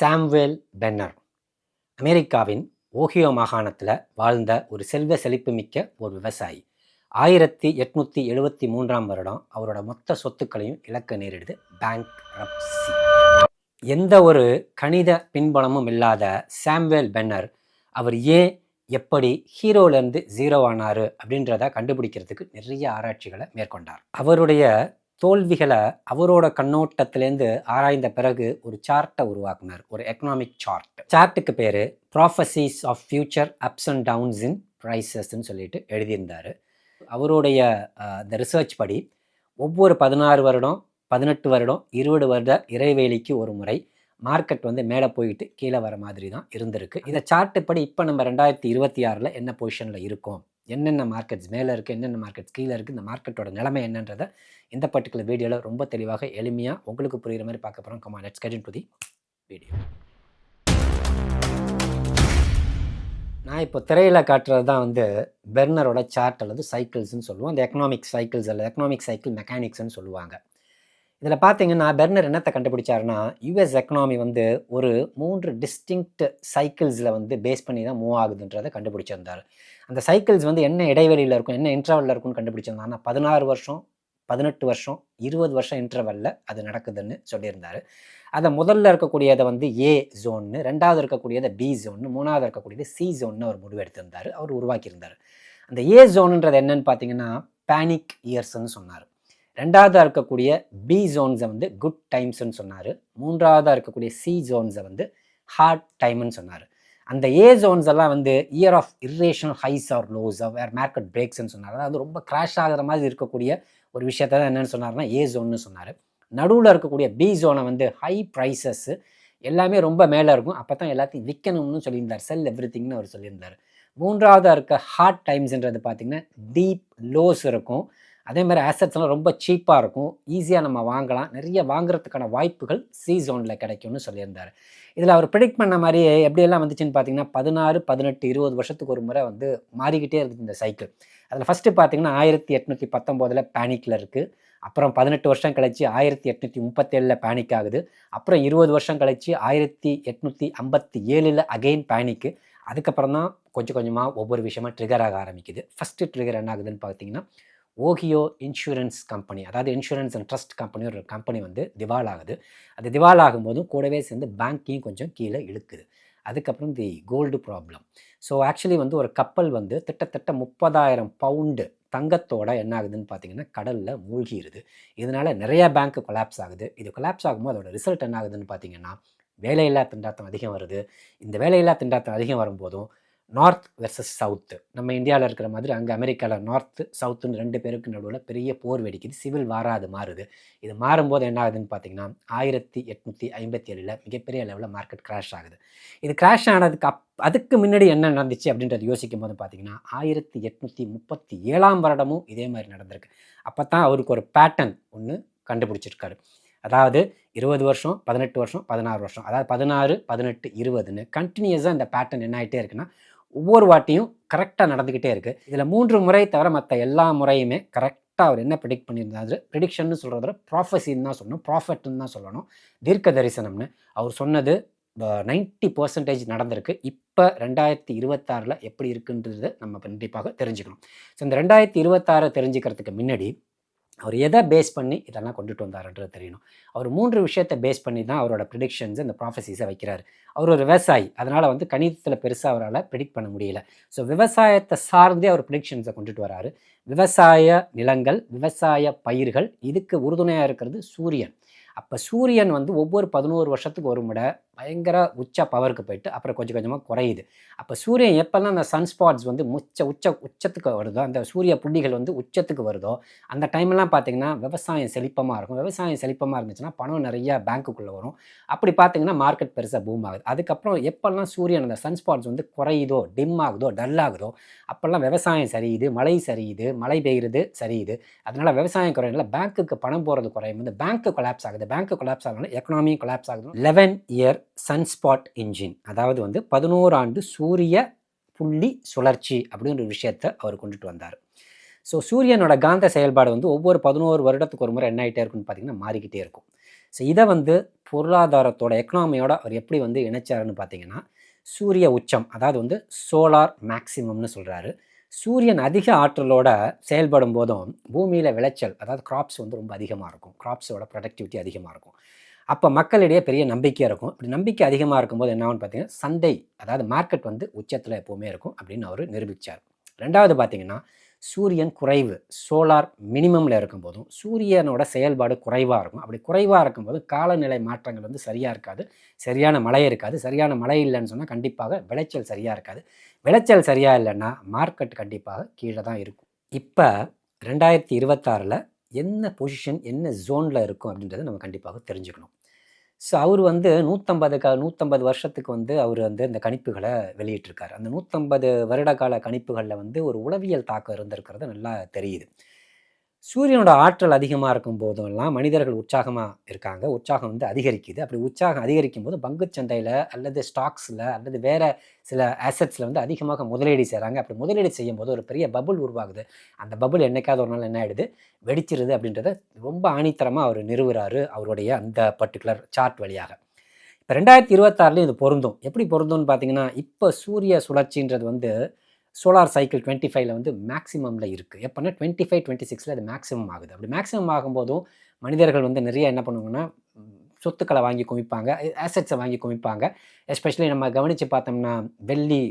சாம்வேல் பென்னர். அமெரிக்காவின் ஓஹியோ மாகாணத்தில் வாழ்ந்த ஒரு செல்வ செழிப்புமிக்க ஒரு விவசாயி. ஆயிரத்தி எட்நூற்றி எழுபத்தி மூன்றாம் வருடம் அவரோட மொத்த சொத்துக்களையும் இழக்க நேரிடுது பேங்க் எந்த ஒரு கணித பின்பலமும் இல்லாத சாம்வேல் பென்னர் அவர் ஏன் எப்படி ஹீரோலேருந்து ஜீரோ ஆனாரு அப்படின்றத கண்டுபிடிக்கிறதுக்கு நிறைய ஆராய்ச்சிகளை மேற்கொண்டார். அவருடைய தோல்விகளை அவரோட கண்ணோட்டத்திலேருந்து ஆராய்ந்த பிறகு ஒரு சார்ட்டை உருவாக்குனார். ஒரு எக்கனாமிக் சார்ட் சார்ட்டுக்கு பேர் prophecies of future ups and downs in ப்ரைஸஸ்ன்னு சொல்லிட்டு எழுதியிருந்தார். அவருடைய இந்த ரிசர்ச் படி ஒவ்வொரு பதினாறு வருடம் பதினெட்டு வருடம் இருபது வருட இறைவேலிக்கு ஒரு முறை மார்க்கெட் வந்து மேலே போயிட்டு கீழே வர மாதிரி தான் இருந்திருக்கு. இதை சார்ட்டு படி இப்போ நம்ம ரெண்டாயிரத்தி இருபத்தி ஆறில் என்ன பொசிஷனில் இருக்கோம்? என்னென்ன மார்க்கெட்ஸ் மேலே இருக்குது என்னென்ன மார்க்கெட்ஸ் கீழே இருக்குது இந்த மார்க்கெட்டோட நிலைமை என்னன்றதை இந்த பர்டிகுலர் வீடியோவில் ரொம்ப தெளிவாக எளிமையாக உங்களுக்கு புரிகிற மாதிரி பார்க்க போகிறோம் comma let's get to the video நான் இப்போ திரையில் காட்டுறது தான் வந்து பெர்னரோட சார்ட் அல்லது சைக்கிள்ஸ்னு சொல்லுவோம். அந்த எக்கனாமிக் சைக்கிள்ஸ் அல்லது எக்கனாமிக் சைக்கிள் மெக்கானிக்ஸ்னு சொல்லுவாங்க. இதில் பார்த்தீங்கன்னா பெர்னர் என்னத்தை கண்டுபிடிச்சாருன்னா யுஎஸ் எக்கனாமி வந்து ஒரு மூன்று டிஸ்டிங்க்ட் சைக்கிள்ஸில் வந்து பேஸ் பண்ணி தான் மூவ் ஆகுதுன்றதை கண்டுபிடிச்சிருந்தார். அந்த சைக்கிள்ஸ் வந்து என்ன இடைவெளியில் இருக்கும் என்ன இன்டர்வலில் இருக்கும்னு கண்டுபிடிச்சிருந்தாங்க பதினாறு வருஷம் பதினெட்டு வருஷம் இருபது வருஷம் இன்டர்வலில் அது நடக்குதுன்னு சொல்லியிருந்தார். அதை முதல்ல இருக்கக்கூடியதை வந்து ஏ ஜோன்னு ரெண்டாவது இருக்கக்கூடியதை பி ஜோன்னு மூணாவது இருக்கக்கூடியது சி ஜோன்னு அவர் முடிவெடுத்திருந்தார் அவர் உருவாக்கியிருந்தார். அந்த ஏ ஜோனுன்றது என்னன்னு பார்த்தீங்கன்னா பேனிக் இயர்ஸ்ன்னு சொன்னார். ரெண்டாவதாக இருக்கக்கூடிய பி ஜோன்ஸை வந்து குட் டைம்ஸ்ன்னு சொன்னார். மூன்றாவதாக இருக்கக்கூடிய சி ஜோன்ஸை வந்து ஹார்ட் டைம்னு சொன்னார். அந்த ஏ ஜோன்ஸ் எல்லாம் வந்து year of irrational highs or lows where market பிரேக்ஸ்ன்னு சொன்னார். அதாவது ரொம்ப கிராஷ் ஆகிற மாதிரி இருக்கக்கூடிய ஒரு விஷயத்த தான் என்னென்னு சொன்னார்னா ஏ ஜோன்னு சொன்னார். நடுவில் இருக்கக்கூடிய பி ஜோனை வந்து ஹை ப்ரைஸஸ்ஸு எல்லாமே ரொம்ப மேலே இருக்கும். அப்போ தான் எல்லாத்தையும் விற்கணும்னு சொல்லியிருந்தார். செல் எவ்ரி திங்னு அவர் சொல்லியிருந்தார். மூன்றாவதாக இருக்க ஹார்ட் டைம்ஸ்ன்றது பார்த்திங்கன்னா டீப் லோஸ் இருக்கும். அதே மாதிரி ஆசட்ஸ்லாம் ரொம்ப சீப்பாக இருக்கும். ஈஸியாக நம்ம வாங்கலாம். நிறைய வாங்குறதுக்கான வாய்ப்புகள் சி ஜோனில் கிடைக்கும்னு சொல்லியிருந்தார். இதில் அவர் ப்ரிடிக்ட் பண்ண மாதிரி எப்படியெல்லாம் வந்துச்சுன்னு பார்த்தீங்கன்னா பதினாறு பதினெட்டு இருபது வருஷத்துக்கு ஒரு முறை வந்து மாறிக்கிட்டே இருக்குது இந்த சைக்கிள் அதில் ஃபஸ்ட்டு பார்த்தீங்கன்னா ஆயிரத்தி எட்நூற்றி பத்தொம்போதில் பேனிக்கில் இருக்குது அப்புறம் பதினெட்டு வருஷம் கழிச்சு ஆயிரத்தி எட்நூற்றி முப்பத்தேழில் பேனிக் ஆகுது. அப்புறம் இருபது வருஷம் கழிச்சு ஆயிரத்தி எட்நூற்றி ஐம்பத்தி ஏழில் அகெயின் பேனிக்கு அதுக்கப்புறம் தான் கொஞ்சம் கொஞ்சமாக ஒவ்வொரு விஷயமா ட்ரிகர் ஆக ஆரம்பிக்குது. ஃபஸ்ட்டு ட்ரிகர் என்ன ஆகுதுன்னு பார்த்தீங்கன்னா ஓஹியோ இன்சூரன்ஸ் கம்பெனி அதாவது இன்சூரன்ஸ் அண்ட் ட்ரஸ்ட் கம்பெனி ஒரு கம்பெனி வந்து திவால் ஆகுது அது திவால் ஆகும்போதும் கூடவே சேர்ந்து பேங்க்கையும் கொஞ்சம் கீழே இழுக்குது. அதுக்கப்புறம் the gold problem. So actually வந்து ஒரு கப்பல் வந்து திட்டத்தட்ட முப்பதாயிரம் பவுண்டு தங்கத்தோட என்ன ஆகுதுன்னு பார்த்தீங்கன்னா கடலில் மூழ்கிடுது இதனால் நிறைய பேங்க் கொலாப்ஸ் ஆகுது. இது கொலாப்ஸ் ஆகும்போது அதோட ரிசல்ட் என்ன ஆகுதுன்னு பார்த்தீங்கன்னா வேலையில்லா திண்டாட்டம் அதிகம் வருது. இந்த வேலையில்லா திண்டாட்டம் அதிகம் வரும்போதும் நார்த் வெர்சஸ் சவுத்து நம்ம இந்தியாவில் இருக்கிற மாதிரி அங்கே அமெரிக்காவில் நார்த்து சவுத்துன்னு ரெண்டு பேருக்கு நடுவில் பெரிய போர் வெடிக்குது. சிவில் வாரா அது மாறுது. இது மாறும்போது என்ன ஆகுதுன்னு பார்த்தீங்கன்னா ஆயிரத்தி எட்நூற்றி ஐம்பத்தி ஏழில் மிகப்பெரிய லெவலில் மார்க்கெட் கிராஷ் ஆகுது. இது கிராஷ் ஆனதுக்கு அப் அதுக்கு முன்னாடி என்ன நடந்துச்சு அப்படின்றது யோசிக்கும் போது பார்த்தீங்கன்னா ஆயிரத்தி எட்நூற்றி முப்பத்தி ஏழாம் வருடமும் இதே மாதிரி நடந்திருக்கு. அப்போ தான் அவருக்கு ஒரு பேட்டர்ன் ஒன்று கண்டுபிடிச்சிருக்காரு. அதாவது இருபது வருஷம் பதினெட்டு வருஷம் பதினாறு வருஷம். அதாவது பதினாறு பதினெட்டு இருபதுன்னு கண்டினியூஸாக இந்த பேட்டர்ன் என்ன ஆகிட்டே இருக்குன்னா ஒவ்வொரு வாட்டியும் கரெக்டாக நடந்துக்கிட்டே இருக்குது இதில் மூன்று முறை தவிர மற்ற எல்லா முறையுமே கரெக்டாக அவர் என்ன ப்ரிடிக்ட் பண்ணியிருந்தாரு? ப்ரிடிக்ஷன் சொல்கிறத ப்ராஃபஸின்னு தான் சொல்லணும். ப்ராஃபட்னு தான் சொல்லணும். தீர்க்க தரிசனம்னு அவர் சொன்னது நைன்ட்டி பர்சன்டேஜ் நடந்திருக்கு. இப்போ ரெண்டாயிரத்தி இருபத்தாறில் எப்படி இருக்குன்றது நம்ம கண்டிப்பாக தெரிஞ்சுக்கணும். ஸோ இந்த ரெண்டாயிரத்தி இருபத்தாறு தெரிஞ்சுக்கிறதுக்கு முன்னாடி அவர் எதை பேஸ் பண்ணி இதெல்லாம் கொண்டுட்டு வந்தாருன்றது தெரியணும். அவர் மூன்று விஷயத்தை பேஸ் பண்ணி தான் அவரோட ப்ரிடிக்ஷன்ஸ் இந்த ப்ராஃபஸிஸை வைக்கிறார். அவர் ஒரு விவசாயி. அதனால் வந்து கணிதத்தில் பெருசாக அவரால் ப்ரிடிக்ட் பண்ண முடியல. ஸோ விவசாயத்தை சார்ந்தே அவர் ப்ரிடிக்ஷன்ஸை கொண்டுட்டு வராரு. விவசாய நிலங்கள் விவசாய பயிர்கள் இதுக்கு உறுதுணையாக இருக்கிறது சூரியன். அப்போ சூரியன் வந்து ஒவ்வொரு பதினோரு வருஷத்துக்கு ஒரு முறை பயங்கர உச்ச பவருக்கு போயிட்டு அப்புறம் கொஞ்சம் கொஞ்சமாக குறையுது. அப்போ சூரியன் எப்போல்லாம் அந்த சன்ஸ்பாட்ஸ் வந்து முச்ச உச்ச உச்சத்துக்கு வருதோ அந்த சூரிய புள்ளிகள் வந்து உச்சத்துக்கு வருதோ அந்த டைம்லாம் பார்த்திங்கன்னா விவசாயம் செழிப்பமாக இருக்கும். விவசாயம் செழிப்பமாக இருந்துச்சுன்னா பணம் நிறையா பேங்க்குள்ளே வரும். அப்படி பார்த்தீங்கன்னா மார்க்கெட் பெருசாக பூம் ஆகுது. அதுக்கப்புறம் எப்போல்லாம் சூரியன் அந்த சன்ஸ்பாட்ஸ் வந்து குறையுதோ டிம் ஆகுதோ டல் ஆகுதோ அப்போல்லாம் விவசாயம் சரியுது மழை சரியுது மழை பெய்யுறது சரியுது. அதனால் விவசாயம் குறையினால பேங்க்குக்கு பணம் போகிறது குறையும். வந்து பேங்க்கு கொலாப்ஸ் ஆகுது. பேங்க்கு கொலாப்ஸ் ஆகுதுனால எக்கனாமியும் கொலாப்ஸ் ஆகுது லெவன் இயர் சன்ஸ்பாட் இன்ஜின் அதாவது வந்து பதினோரு ஆண்டு சூரிய புள்ளி சுழற்சி அப்படின்ற ஒரு விஷயத்தை அவர் கொண்டுட்டு வந்தார். ஸோ சூரியனோட காந்த செயல்பாடு வந்து ஒவ்வொரு பதினோரு வருடத்துக்கு ஒரு முறை என்ன ஆகிட்டே இருக்குன்னு பார்த்தீங்கன்னா மாறிக்கிட்டே இருக்கும். ஸோ இதை வந்து பொருளாதாரத்தோட எக்கனாமியோட அவர் எப்படி வந்து இணைச்சாருன்னு பார்த்தீங்கன்னா சூரிய உச்சம் அதாவது வந்து சோலார் மேக்சிமம்னு சொல்கிறாரு சூரியன் அதிக ஆற்றலோட செயல்படும் போதும் பூமியில் விளைச்சல் அதாவது கிராப்ஸ் வந்து ரொம்ப அதிகமாக இருக்கும். கிராப்ஸோட ப்ரொடக்டிவிட்டி அதிகமாக இருக்கும். அப்போ மக்களிடையே பெரிய நம்பிக்கை இருக்கும். இப்படி நம்பிக்கை அதிகமாக இருக்கும்போது என்ன ஆகும்னு பார்த்தீங்கன்னா சந்தை அதாவது மார்க்கெட் வந்து உச்சத்தில் எப்போவுமே இருக்கும் அப்படின்னு அவர் நிரூபித்தார் ரெண்டாவது பார்த்தீங்கன்னா சூரியன் குறைவு சோலார் மினிமமில் இருக்கும்போதும் சூரியனோட செயல்பாடு குறைவாக இருக்கும். அப்படி குறைவாக இருக்கும்போது காலநிலை மாற்றங்கள் வந்து சரியாக இருக்காது. சரியான மழை இருக்காது. சரியான மழை இல்லைன்னு சொன்னால் கண்டிப்பாக விளைச்சல் சரியாக இருக்காது. விளைச்சல் சரியாக இல்லைன்னா மார்க்கெட் கண்டிப்பாக கீழே தான் இருக்கும். இப்போ ரெண்டாயிரத்தி இருபத்தாறில் என்ன பொசிஷன் என்ன ஜோனில் இருக்கும் அப்படின்றத நம்ம கண்டிப்பாக தெரிஞ்சுக்கணும். ஸோ அவர் வந்து நூற்றம்பது க நூற்றம்பது வருஷத்துக்கு வந்து அவர் வந்து இந்த கணிப்புகளை வெளியிட்டிருக்காரு. அந்த நூற்றம்பது வருட கால கணிப்புகளில் வந்து ஒரு உளவியல் தாக்கம் இருந்திருக்கிறது நல்லா தெரியுது. சூரியனோட ஆற்றல் அதிகமாக இருக்கும் போதெல்லாம் மனிதர்கள் உற்சாகமாக இருக்காங்க. உற்சாகம் வந்து அதிகரிக்குது. அப்படி உற்சாகம் அதிகரிக்கும் போது பங்குச்சந்தையில் அல்லது ஸ்டாக்ஸில் அல்லது வேறு சில ஆசட்ஸில் வந்து அதிகமாக முதலீடு செய்கிறாங்க அப்படி முதலீடு செய்யும் போது ஒரு பெரிய பபுள் உருவாகுது. அந்த பபுள் என்னைக்காவது ஒரு நாள் என்ன ஆகிடுது வெடிச்சிருது அப்படின்றத ரொம்ப ஆணித்தரமாக அவர் நிறுவுறாரு அவருடைய அந்த பர்டிகுலர் சார்ட் வழியாக. இப்போ ரெண்டாயிரத்தி இருபத்தாறுலேயும் இது பொருந்தும். எப்படி பொருந்தும்னு பார்த்தீங்கன்னா இப்போ சூரிய சுழற்சின்றது வந்து சோலார் சைக்கிள் டுவெண்ட்டி ஃபைவ்ல வந்து மேக்ஸிமமில் இருக்குது எப்போனா டுவெண்ட்டி ஃபைவ் டுவெண்ட்டி சிக்ஸில் அது மேக்ஸிமம் ஆகுது. அப்படி மேக்ஸிமம் ஆகும்போதும் மனிதர்கள் வந்து நிறைய என்ன பண்ணுவாங்கன்னா சொத்துக்களை வாங்கி குமிப்பாங்க ஆசட்ஸை வாங்கி குமிப்பாங்க எஸ்பெஷலி நம்ம கவனித்து பார்த்தோம்னா வெள்ளி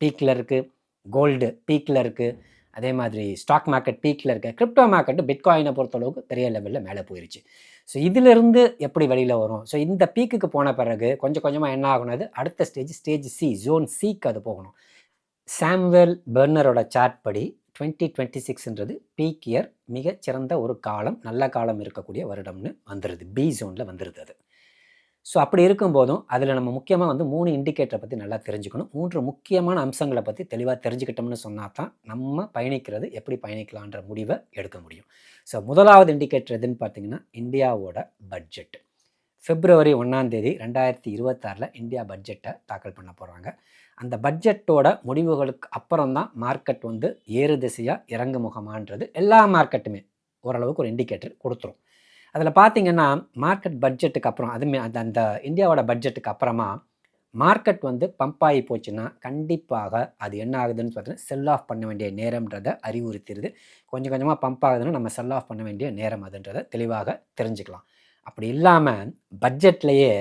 பீக்கில் இருக்குது கோல்டு பீக்கில் இருக்குது அதே மாதிரி ஸ்டாக் மார்க்கெட் பீக்கில் இருக்க கிரிப்டோ மார்க்கெட்டு பிட்காயினை பொறுத்தளவுக்கு பெரிய லெவலில் மேலே போயிடுச்சு ஸோ இதிலிருந்து எப்படி வெளியில் வரும்? ஸோ இந்த பீக்குக்கு போன பிறகு கொஞ்சம் கொஞ்சமாக என்ன ஆகுனது அடுத்த ஸ்டேஜ் ஸ்டேஜ் சி ஜோன் சிக்கு அது போகணும். சாம்வெல் பெர்னரோட சார்ட் படி டுவெண்ட்டி டுவெண்ட்டி சிக்ஸ்ன்றது பீக் இயர் மிகச்சிறந்த ஒரு காலம் நல்ல காலம் இருக்கக்கூடிய வருடம்னு வந்துடுது பி ஜோனில் வந்துடுது அது. ஸோ அப்படி இருக்கும்போதும் அதில் நம்ம முக்கியமாக வந்து மூணு இண்டிகேட்டரை பற்றி நல்லா தெரிஞ்சுக்கணும். மூன்று முக்கியமான அம்சங்களை பற்றி தெளிவாக தெரிஞ்சுக்கிட்டோம்னு சொன்னால் தான் நம்ம பயணிக்கிறது எப்படி பயணிக்கலான்ற முடிவை எடுக்க முடியும். ஸோ முதலாவது இண்டிகேட்டர் எதுன்னு பார்த்தீங்கன்னா இந்தியாவோட பட்ஜெட் பிப்ரவரி ஒன்றாந்தேதி ரெண்டாயிரத்தி இருபத்தாறில் இந்தியா பட்ஜெட்டை தாக்கல் பண்ண போகிறாங்க அந்த பட்ஜெட்டோட முடிவுகளுக்கு அப்புறம் தான் மார்க்கெட் வந்து ஏறு திசையாக இறங்கு முகமான்றது எல்லா மார்க்கெட்டுமே ஓரளவுக்கு ஒரு இண்டிகேட்டர் கொடுத்துரும். அதில் பார்த்தீங்கன்னா மார்க்கெட் பட்ஜெட்டுக்கு அப்புறம் அதுமே அந்த அந்த இந்தியாவோட பட்ஜெட்டுக்கு அப்புறமா மார்க்கெட் வந்து பம்ப் ஆகி போச்சுன்னா கண்டிப்பாக அது என்ன ஆகுதுன்னு பார்த்தீங்கன்னா செல் ஆஃப் பண்ண வேண்டிய நேரம்ன்றதை அறிவுறுத்திடுது. கொஞ்சம் கொஞ்சமாக பம்ப் ஆகுதுன்னா நம்ம செல் ஆஃப் பண்ண வேண்டிய நேரம் அதுன்றதை தெளிவாக தெரிஞ்சுக்கலாம். அப்படி இல்லாமல் பட்ஜெட்லேயே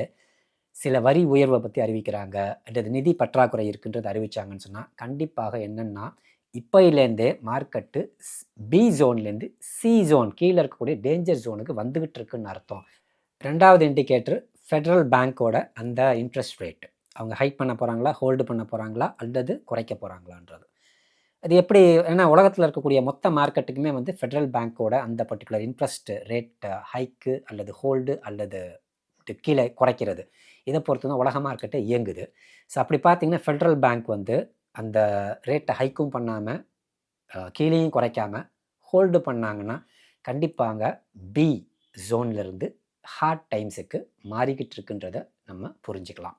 சில வரி உயர்வை பற்றி அறிவிக்கிறாங்க. அல்லது நிதி பற்றாக்குறை இருக்குன்றது அறிவிச்சாங்கன்னு சொன்னால் கண்டிப்பாக என்னென்னா இப்போயிலேருந்தே மார்க்கெட்டு பி ஜோன்லேருந்து சி ஜோன் கீழே இருக்கக்கூடிய டேஞ்சர் ஜோனுக்கு வந்துக்கிட்டு இருக்குன்னு அர்த்தம். ரெண்டாவது இண்டிகேட்டர் ஃபெட்ரல் பேங்க்கோட அந்த இன்ட்ரெஸ்ட் ரேட் அவங்க ஹைக் பண்ண போகிறாங்களா ஹோல்டு பண்ண போகிறாங்களா அல்லது குறைக்க போகிறாங்களான்றது அது எப்படி ஏன்னா உலகத்தில் இருக்கக்கூடிய மொத்த மார்க்கெட்டுக்குமே வந்து ஃபெட்ரல் பேங்க்கோட அந்த பர்டிகுலர் இன்ட்ரெஸ்ட் ரேட் ஹைக்கு அல்லது ஹோல்டு அல்லது கீழே குறைக்கிறது. இதை பொறுத்து தான் உலக மார்க்கெட்டை இயங்குது. ஸோ அப்படி பார்த்தீங்கன்னா ஃபெட்ரல் பேங்க் வந்து அந்த ரேட்டை ஹைக்கும் பண்ணாமல் கீழேயும் குறைக்காமல் ஹோல்டு பண்ணாங்கன்னா கண்டிப்பாங்க பி ஜோன்லேருந்து ஹார்ட் டைம்ஸுக்கு மாறிக்கிட்டு இருக்குன்றதை நம்ம புரிஞ்சுக்கலாம்.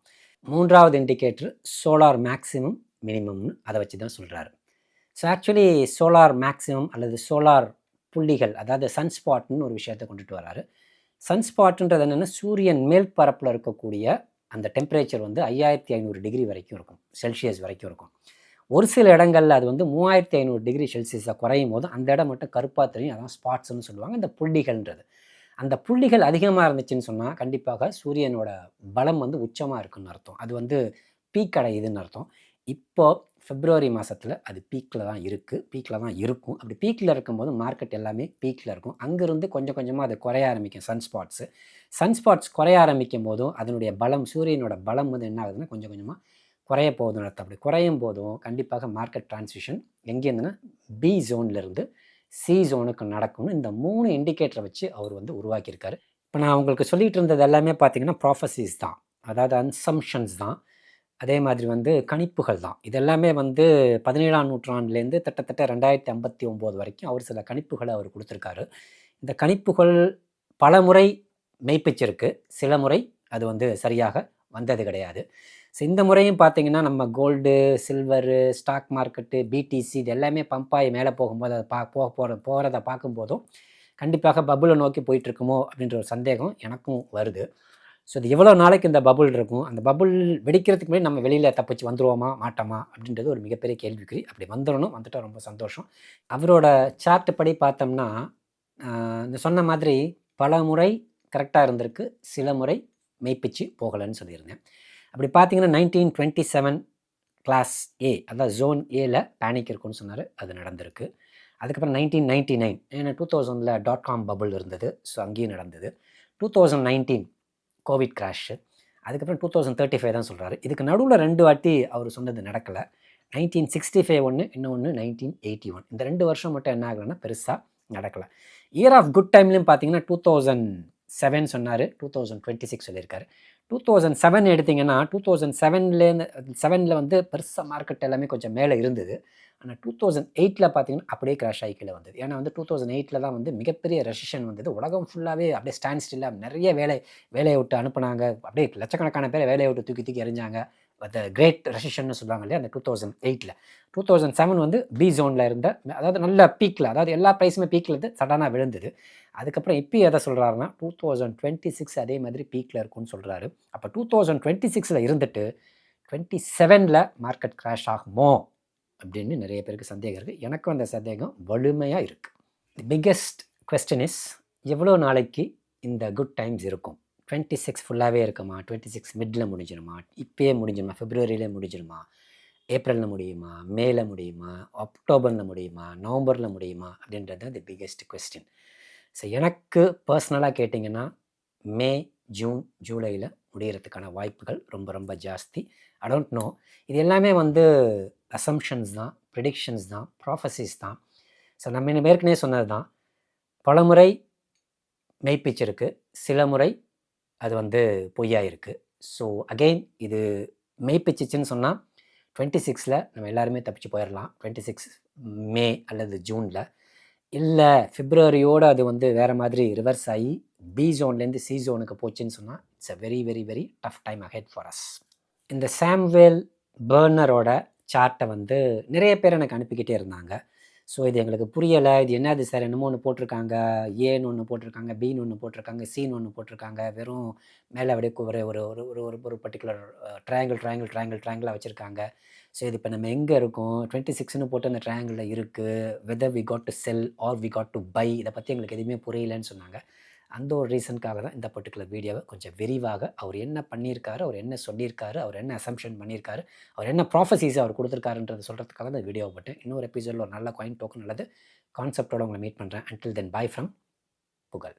மூன்றாவது இண்டிகேட்டர் சோலார் மேக்ஸிமம் மினிமம்னு அதை வச்சு தான் சொல்கிறாரு ஸோ ஆக்சுவலி சோலார் மேக்ஸிமம் அல்லது சோலார் புள்ளிகள் அதாவது சன்ஸ்பாட்னு ஒரு விஷயத்தை கொண்டுட்டு வராரு. சன்ஸ்பாட்டுன்றது என்னென்னா சூரியன் மேல் பரப்பில் இருக்கக்கூடிய அந்த டெம்பரேச்சர் வந்து ஐயாயிரத்தி ஐநூறு டிகிரி வரைக்கும் இருக்கும் செல்சியஸ் வரைக்கும் இருக்கும். ஒரு சில இடங்களில் அது வந்து மூவாயிரத்தி ஐநூறு டிகிரி செல்சியஸாக குறையும் போது அந்த இடம் மட்டும் கருப்பாக தெரியும் அதான் ஸ்பாட்ஸ்னு சொல்லுவாங்க இந்த புள்ளிகள்ன்றது. அந்த புள்ளிகள் அதிகமாக இருந்துச்சுன்னு சொன்னால் கண்டிப்பாக சூரியனோட பலம் வந்து உச்சமாக இருக்குன்னு அர்த்தம். அது வந்து பீக் அடையுதுன்னு அர்த்தம். இப்போது ஃபிப்ரவரி மாதத்தில் அது பீக்கில் தான் இருக்குது பீக்கில் தான் இருக்கும். அப்படி பீக்கில் இருக்கும்போது மார்க்கெட் எல்லாமே பீக்கில் இருக்கும். அங்கேருந்து கொஞ்சம் கொஞ்சமாக அது குறைய ஆரம்பிக்கும் சன்ஸ்பாட்ஸு சன்ஸ்பாட்ஸ் குறைய ஆரம்பிக்கும் போதும் அதனுடைய பலம் சூரியனோட பலம் வந்து என்ன ஆகுதுன்னா கொஞ்சம் கொஞ்சமாக குறைய போகுதுன்னு அர்த்தம். அப்படி குறையும் போதும் கண்டிப்பாக மார்க்கெட் டிரான்சிஷன் எங்கேருந்துன்னா பி ஜோன்லேருந்து சி ஜோனுக்கு நடக்கும்னு இந்த மூணு இண்டிகேட்டரை வச்சு அவர் வந்து உருவாக்கியிருக்காரு. இப்போ நான் உங்களுக்கு சொல்லிகிட்டு இருந்தது எல்லாமே பார்த்தீங்கன்னா ப்ராஃபஸிஸ் தான். அதாவது அன்சம்ஷன்ஸ் தான். அதே மாதிரி வந்து கணிப்புகள் தான். இதெல்லாமே வந்து பதினேழாம் நூற்றாண்டுலேருந்து கிட்டத்தட்ட ரெண்டாயிரத்தி ஐம்பத்தி ஒம்பது வரைக்கும் அவர் சில கணிப்புகளை அவர் கொடுத்துருக்காரு. இந்த கணிப்புகள் பல முறை மெய்ப்பிச்சிருக்கு. சில முறை அது வந்து சரியாக வந்தது கிடையாது. ஸோ இந்த முறையும் பார்த்தீங்கன்னா நம்ம gold silver stock market BTC இது எல்லாமே பம்பாய் மேலே போகும்போது அதை பா போக போகிற போகிறத பார்க்கும்போதும் கண்டிப்பாக பபுளை நோக்கி போயிட்டுருக்குமோ அப்படின்ற ஒரு சந்தேகம் எனக்கும் வருது. ஸோ இது எவ்வளோ நாளைக்கு இந்த பபுள் இருக்கும்? அந்த பபுள் வெடிக்கிறதுக்கு முன்னாடி நம்ம வெளியில் தப்பிச்சு வந்துருவோமா மாட்டோமா? அப்படின்றது ஒரு மிகப்பெரிய கேள்விக்குறி. அப்படி வந்துடணும் வந்துட்டால் ரொம்ப சந்தோஷம். அவரோட சார்ட் படி பார்த்தோம்னா இந்த சொன்ன மாதிரி பல முறை கரெக்டாக இருந்திருக்கு. சில முறை மெய்ப்பிச்சு போகலைன்னு சொல்லியிருந்தேன். அப்படி பார்த்தீங்கன்னா நைன்டீன் டுவெண்ட்டி செவன் கிளாஸ் ஏ அதான் ஜோன் ஏல பேனிக் இருக்குன்னு சொன்னார். அது நடந்திருக்கு. அதுக்கப்புறம் நைன்டீன் நைன்டி நைன் ஏன்னா டூ தௌசண்டில் டாட் காம் பபுள் இருந்தது. ஸோ அங்கேயும் நடந்தது. Two thousand nineteen covid crash அதுக்கப்புறம் டூ தௌசண்ட் தேர்ட்டி ஃபைவ் தான் சொல்கிறாரு இதுக்கு நடுவில் ரெண்டு வாட்டி அவர் சொன்னது நடக்கலை. நைன்டீன் சிக்ஸ்டி ஃபைவ் ஒன்று இன்னொன்று நைன்டீன் எயிட்டி ஒன் இந்த ரெண்டு வருஷம் மட்டும் என்ன ஆகலைன்னா பெருசாக நடக்கலை. இயர் ஆஃப் குட் டைம்லையும் பார்த்தீங்கன்னா டூ தௌசண்ட் செவன் சொன்னார் டூ தௌசண்ட் டுவெண்ட்டி சிக்ஸ் சொல்லியிருக்காரு. டூ தௌசண்ட் செவன் எடுத்திங்கன்னா டூ தௌசண்ட் செவன்லேருந்து செவனில் வந்து பெருசாக மார்க்கெட் எல்லாமே கொஞ்சம் மேலே இருந்தது. ஆனால் டூ தௌசண்ட் எயிட்டில் பார்த்தீங்கன்னா அப்படியே கிராஷ் ஆகி கீழே வந்தது. ஏன்னா வந்து டூ தௌசண்ட் எயிட்டில் தான் வந்து மிகப்பெரிய ரெசிஷன் வந்தது. உலகம் ஃபுல்லாகவே அப்படியே ஸ்டாண்ட் ஸ்டில்லாக நிறைய வேலை வேலையை விட்டு அனுப்புனாங்க. அப்படியே லட்சக்கணக்கான பேரை வேலையை விட்டு தூக்கி தூக்கி எறிஞ்சாங்க. த கிரேட் ரெசிஷன்னு சொல்லுவாங்க இல்லையா அந்த டூ தௌசண்ட் எயிட்டில் டூ தௌசண்ட் செவன் வந்து பி ஜோனில் இருந்த அதாவது நல்ல பீக்கில் அதாவது எல்லா ப்ரைஸுமே பீக்கில் இருந்து சடனாக விழுந்தது. அதுக்கப்புறம் இப்போ எதை சொல்கிறாருன்னா டூ தௌசண்ட் டுவெண்ட்டி சிக்ஸ் அதே மாதிரி பீக்கில் இருக்கும்னு சொல்கிறாரு அப்போ டூ தௌசண்ட் டுவெண்ட்டி சிக்ஸில் இருந்துட்டு டுவெண்ட்டி செவனில் மார்க்கெட் கிராஷ் ஆகுமோ அப்படின்னு நிறைய பேருக்கு சந்தேகம் இருக்குது எனக்கும் அந்த சந்தேகம் வலிமையாக இருக்குது தி பிக்கெஸ்ட் கொஸ்டின் இஸ் எவ்வளோ நாளைக்கு இந்த குட் டைம்ஸ் இருக்கும்? டுவெண்ட்டி சிக்ஸ் ஃபுல்லாகவே இருக்குமா? டுவெண்ட்டி சிக்ஸ் மிடில் முடிஞ்சிருமா? இப்போயே முடிஞ்சிருமா? பிப்ரவரியிலே முடிஞ்சிருமா? ஏப்ரலில் முடியுமா? மேல முடியுமா? அக்டோபரில் முடியுமா? நவம்பரில் முடியுமா? அப்படின்றது தி பிக்கெஸ்ட் கொஸ்டின் ஸோ எனக்கு பர்சனலாக கேட்டிங்கன்னா மே ஜூன் ஜூலையில் முடிகிறதுக்கான வாய்ப்புகள் ரொம்ப ரொம்ப ஜாஸ்தி. ஐ டோன்ட் நோ இது எல்லாமே வந்து அசம்ஷன்ஸ் தான் ப்ரிடிக்ஷன்ஸ் தான் ப்ராஃபஸிஸ் தான். ஸோ நம்ம இன்னும் ஏற்கனவே சொன்னது தான். பலமுறை மெய்ப்பிச்சிருக்கு. சில முறை அது வந்து பொய்யாக இருக்குது ஸோ அகெயின் இது மெய்ப்பிச்சிச்சின்னு சொன்னால் டுவெண்ட்டி சிக்ஸில் நம்ம எல்லாருமே தப்பிச்சு போயிடலாம் டுவெண்ட்டி சிக்ஸ் மே அல்லது ஜூனில். இல்லை பிப்ரவரியோடு அது வந்து வேறு மாதிரி ரிவர்ஸ் ஆகி பி ஜோன்லேருந்து சி ஜோனுக்கு போச்சுன்னு சொன்னால் it's a very very very tough time ahead for us. இந்த சாம்வேல் பேர்னரோட சார்ட்டை வந்து நிறைய பேர் எனக்கு அனுப்பிக்கிட்டே இருந்தாங்க. ஸோ இது எங்களுக்கு புரியலை. இது என்னது சார்? என்னமோ ஒன்று போட்டிருக்காங்க. ஏன்னு ஒன்று போட்டிருக்காங்க. பின்னு ஒன்று போட்டிருக்காங்க. சீன் ஒன்று போட்டிருக்காங்க. வெறும் மேலே அப்படியே ஒரு ஒரு ஒரு ஒரு ஒரு ஒரு பர்டிகுலர் ட்ரையாங்கிள் ட்ரையாங்கிள் ட்ரையாங்கிள் ட்ரையாங்கிளாக வச்சுருக்காங்க. ஸோ இது இப்போ நம்ம எங்கே இருக்கோம்? டுவெண்ட்டி சிக்ஸ்னு போட்டு அந்த ட்ரையாங்கிளில் இருக்குது whether we got to sell or we got to buy இதை பற்றி எங்களுக்கு எதுவுமே புரியலன்னு சொன்னாங்க. அந்த ஒரு ரீசனுக்காக தான் இந்த பர்டிகுலர் வீடியோவை கொஞ்சம் விரிவாக அவர் என்ன பண்ணியிருக்காரு அவர் என்ன சொல்லியிருக்காரு அவர் என்ன அசம்ஷன் பண்ணியிருக்காரு அவர் என்ன ப்ராஃபஸிஸ் அவர் கொடுத்துருக்காருன்றது சொல்கிறதுக்காக இந்த வீடியோ போட்டேன். இன்னொரு எபிசோடில் ஒரு நல்ல காயின் டோக்கன் நல்லது கான்செப்டோட உங்களை மீட் பண்ணுறேன் அன்டில் தென் பை ஃப்ரம் புகழ்.